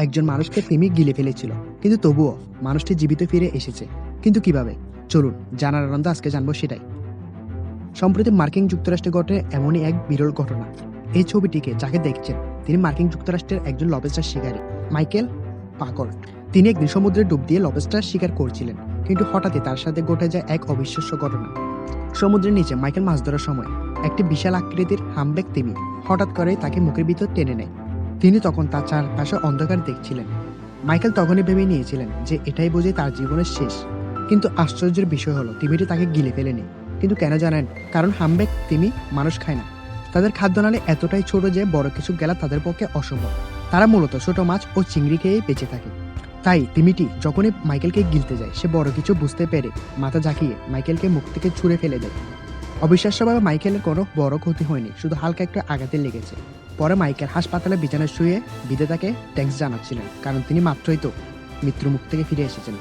একজন মানুষকে তিমি গিলে ফেলেছিল। কিন্তু তবুও মানুষটি জীবিত ফিরে এসেছে। কিন্তু কীভাবে? চলুন, জানার আনন্দ আজকে জানব সেটাই। সম্প্রতি মার্কিন যুক্তরাষ্ট্রে ঘটে এমনই এক বিরল ঘটনা। এই ছবিটিকে যাকে দেখছেন, তিনি মার্কিন যুক্তরাষ্ট্রের একজন লবেস্টার শিকারী, মাইকেল পাকর তিনি একদিন সমুদ্রে ডুব দিয়ে লবেস্টার শিকার করছিলেন। কিন্তু হঠাৎই তার সাথে ঘটে যায় এক অবিশ্বাস্য ঘটনা। সমুদ্রের নিচে মাইকেল মাছ ধরার সময় একটি বিশাল আকৃতির হামবেক তিমি হঠাৎ করেই তাকে মুখের ভিতর টেনে নেয়। তিনি তখন তার চারপাশে অন্ধকার দেখছিলেন। মাইকেল তখনই ভেবে নিয়েছিলেন যে এটাই বোঝে তার জীবনের শেষ। কিন্তু আশ্চর্যের বিষয় হলো তিমিটি তাকে গিলে ফেলেনি। কিন্তু কেন জানেন, কারণ হামবেক তিমি মানুষ খায় না। তাদের খাদ্যনালী এতটাই ছোট যে বড় কিছু গেলা তাদের পক্ষে অসম্ভব। তারা মূলত ছোট মাছ ও চিংড়ি খেয়েই বেঁচে থাকে। তাই তিমিটি যখনই মাইকেলকে গিলতে যায়, সে বড় কিছু বুঝতে পেরে মাথা ঝাঁকিয়ে মাইকেলকে মুখ থেকে ছুঁড়ে ফেলে দেয়। অবিশ্বাস্যভাবে মাইকেলের কোনো বড় ক্ষতি হয়নি, শুধু হালকা একটু আঘাতে লেগেছে। পরে মাইকেল হাসপাতালে বিছানায় শুয়ে বিদে তাকে জানাচ্ছিলেন, কারণ তিনি মাত্রই তো মৃত্যুর মুখ থেকে ফিরে এসেছেন।